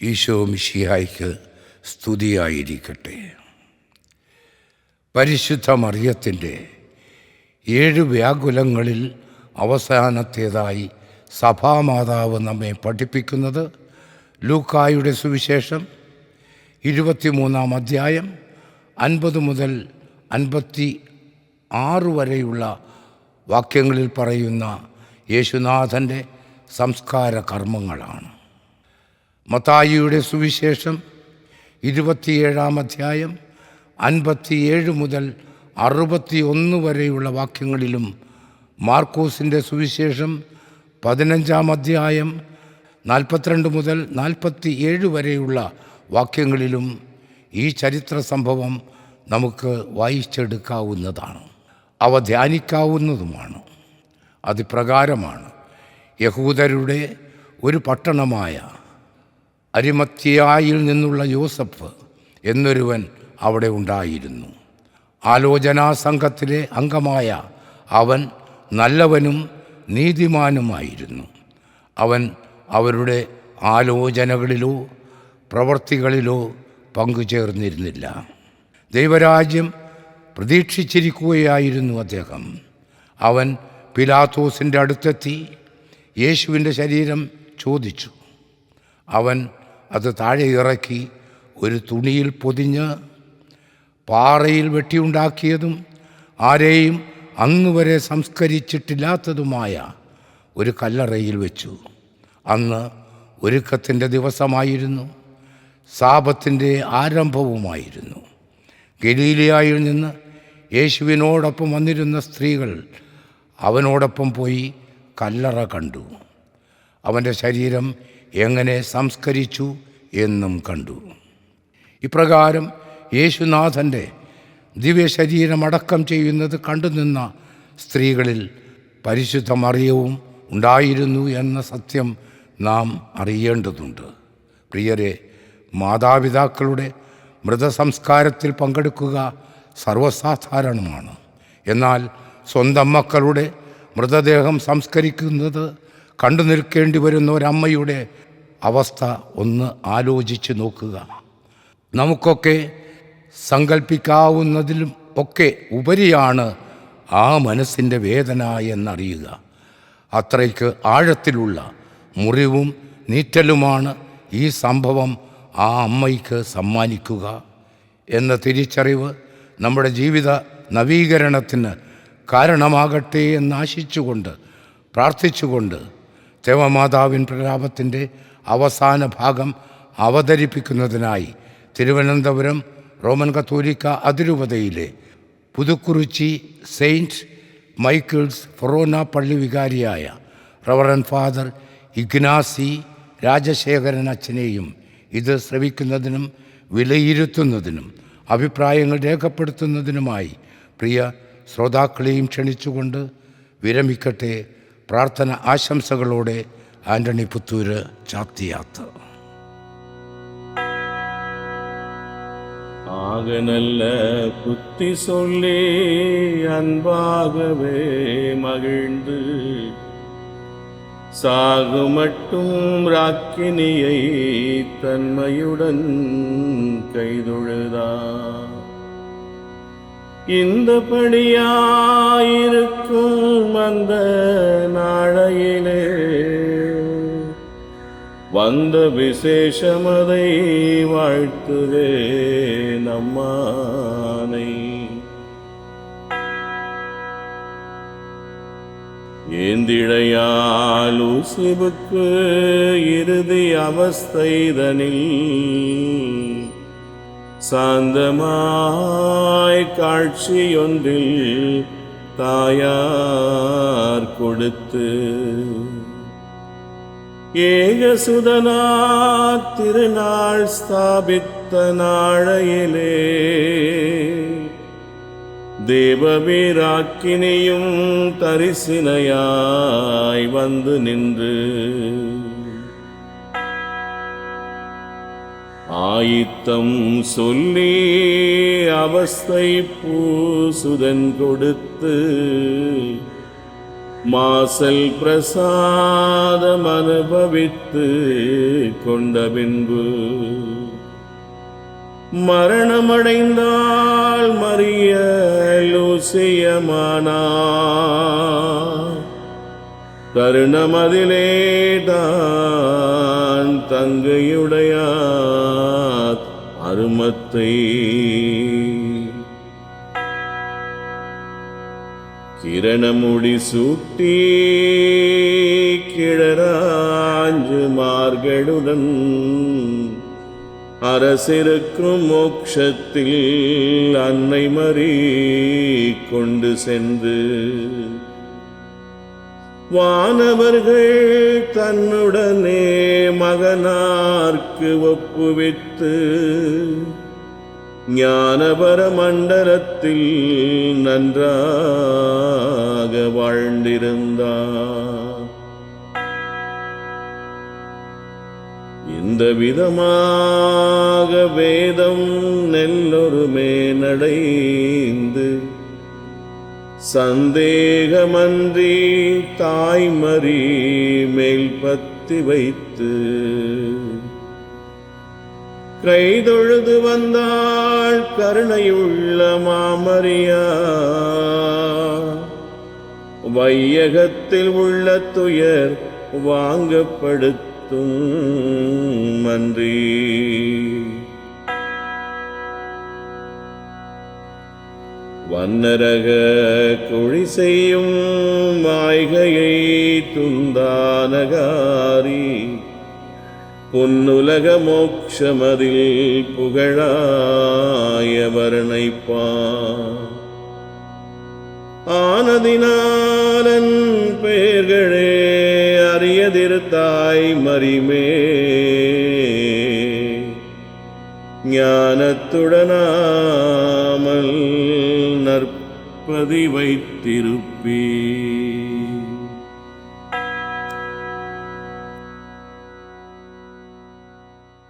ഈശോ മിഷിഹായ്ക്ക് സ്തുതിയായിരിക്കട്ടെ. പരിശുദ്ധ മറിയത്തിന്റെ ഏഴ് വ്യാകുലങ്ങളിൽ അവസാനത്തേതായി സഭാമാതാവ് നമ്മെ പഠിപ്പിക്കുന്നത് ലൂക്കായുടെ സുവിശേഷം ഇരുപത്തിമൂന്നാം അധ്യായം അൻപത് മുതൽ അൻപത്തി ആറ് വരെയുള്ള വാക്യങ്ങളിൽ പറയുന്ന യേശുനാഥന്റെ സംസ്കാര കർമ്മങ്ങളാണ് മത്തായിയുടെ സുവിശേഷം ഇരുപത്തിയേഴാം അധ്യായം അൻപത്തിയേഴ് മുതൽ അറുപത്തി ഒന്ന് വരെയുള്ള വാക്യങ്ങളിലും മാർക്കോസിന്റെ സുവിശേഷം പതിനഞ്ചാം അധ്യായം നാൽപ്പത്തിരണ്ട് മുതൽ നാൽപ്പത്തി ഏഴ് വരെയുള്ള വാക്യങ്ങളിലും ഈ ചരിത്ര സംഭവം നമുക്ക് വായിച്ചെടുക്കാവുന്നതാണ്. അവ ധ്യാനിക്കാവുന്നതുമാണ്. അതിപ്രകാരമാണ് യഹൂദരുടെ ഒരു പട്ടണമായ അരിമത്തിയായിൽ നിന്നുള്ള യോസഫ് എന്നൊരുവൻ അവിടെ ഉണ്ടായിരുന്നു. ആലോചനാ സംഘത്തിലെ അംഗമായ അവൻ നല്ലവനും നീതിമാനുമായിരുന്നു. അവൻ അവരുടെ ആലോചനകളിലോ പ്രവർത്തികളിലോ പങ്കുചേർന്നിരുന്നില്ല. ദൈവരാജ്യം പ്രതീക്ഷിച്ചിരിക്കുകയായിരുന്നു അദ്ദേഹം. അവൻ പിലാത്തോസിന്റെ അടുത്തെത്തി യേശുവിന്റെ ശരീരം ചോദിച്ചു. അവൻ അത് താഴെ ഇറക്കി ഒരു തുണിയിൽ പൊതിഞ്ഞ് പാറയിൽ വെട്ടിയുണ്ടാക്കിയതും ആരെയും അന്നുവരെ സംസ്കരിച്ചിട്ടില്ലാത്തതുമായ ഒരു കല്ലറയിൽ വെച്ചു. അന്ന് ഒരുക്കത്തിന്റെ ദിവസമായിരുന്നു. സാപത്തിന്റെ ആരംഭവുമായിരുന്നു. ഗലീലിയായിൽ നിന്ന് യേശുവിനോടൊപ്പം വന്നിരുന്ന സ്ത്രീകൾ അവനോടൊപ്പം പോയി കല്ലറ കണ്ടു. അവന്റെ ശരീരം എങ്ങനെ സംസ്കരിച്ചു എന്നും കണ്ടു. ഇപ്രകാരം യേശുനാഥന്റെ ദിവ്യശരീരം അടക്കം ചെയ്യുന്നത് കണ്ടുനിന്ന സ്ത്രീകളിൽ പരിശുദ്ധ മറിയവും ഉണ്ടായിരുന്നു എന്ന സത്യം നാം അറിയേണ്ടതുണ്ട്. പ്രിയരെ മാതാപിതാക്കളുടെ മൃതസംസ്കാരത്തിൽ പങ്കെടുക്കുക സർവസാധാരണമാണ്. എന്നാൽ സ്വന്തം മക്കളുടെ മൃതദേഹം സംസ്കരിക്കുന്നത് കണ്ടു നിൽക്കേണ്ടി വരുന്ന ഒരമ്മയുടെ അവസ്ഥ ഒന്ന് ആലോചിച്ച് നോക്കുക. നമുക്കൊക്കെ സങ്കല്പിക്കാവുന്നതിലും ഒക്കെ ഉപരിയാണ് ആ മനസ്സിന്റെ വേദന എന്നറിയുക. അത്രയ്ക്ക് ആഴത്തിലുള്ള മുറിവും നീറ്റലുമാണ് ഈ സംഭവം ആ അമ്മയ്ക്ക് സമ്മാനിക്കുക. എന്ന തിരിച്ചറിവ് നമ്മുടെ ജീവിത നവീകരണത്തിന് കാരണമാകട്ടെ എന്നാശിച്ചുകൊണ്ട് പ്രാർത്ഥിച്ചുകൊണ്ട് ദേവമാതാവിൻ പ്രലാപത്തിന്റെ അവസാന ഭാഗം അവതരിപ്പിക്കുന്നതിനായി തിരുവനന്തപുരം റോമൻ കത്തോലിക്ക അതിരൂപതയിലെ പുതുക്കുറിച്ചി സെയിന്റ് മൈക്കിൾസ് ഫൊറോന പള്ളി വികാരിയായ റവറൻ ഫാദർ ഇഗ്നാസി രാജശേഖരൻ അച്ഛനെയും ഇത് ശ്രവിക്കുന്നതിനും വിലയിരുത്തുന്നതിനും അഭിപ്രായങ്ങൾ രേഖപ്പെടുത്തുന്നതിനുമായി പ്രിയ ശ്രോതാക്കളെയും ക്ഷണിച്ചുകൊണ്ട് വിരമിക്കട്ടെ പ്രാർത്ഥന ആശംസകളോടെ ആൻ്റണി പുത്തൂര് ചാത്തിയാത്ത് ஆக நல்ல புத்தி சொல்லி அன்பாகவே மகிழ்ந்து சாகு மட்டும் ராக்கினியை தன்மையுடன் கைதொழுதா இந்த படியாயிருக்கும் அந்த நாளையிலே வந்த விசேஷமதை வாழ்த்துவே நம்மானை. ஏந்திழையால் ஊசிபுக்கு இறுதி அவஸ்தைதனில் சாந்தமாய் காட்சியொன்றில் தாயார் கொடுத்து ஏகசுதனா திருநாள் ஸ்தாபித்த நாழையிலே தேவவீராக்கினியும் தரிசினையாய் வந்து நின்று. ஆயித்தம் சொல்லி அவஸ்தை பூசுதன் கொடுத்து மாசல் பிரசாதம் அனுபவித்து கொண்ட பின்பு மரணமடைந்தால் மறிய லூசியமானா. தருணம் அதிலே தான் தங்கையுடையார் அருமத்தை கிரணமுடி சூட்டி கிழராஞ்சு மார்களுடன் அரசிருக்கும் மோட்சத்தில் அன்னை மறி கொண்டு சென்று வானவர்கள் தன்னுடனே மகனார்க்கு ஒப்புவித்து ஞானபர மண்டலத்தில் நன்றாக வாழ்ந்திருந்தார். இந்த விதமாக வேதம் நெல்லொருமே நடைந்து சந்தேகமன்றி தாய்மறி மேல் பத்தி வைத்து கைதொழுது வந்தாள் கருணையுள்ள மாமரியா. வையகத்தில் உள்ள துயர் வாங்கப்படுத்தும் மன்றி. வன்னரக குழி செய்யும் மாய்கையை துந்தானகாரி. பொன்னுலக மோக்ஷமதில் புகழாய வர்ணைப்பா. ஆனதினாலன் பெயர்களே அரியதிருத்தாய் மறிமே ஞானத்துடனாமல் நற்பதி வைத்திருப்பீ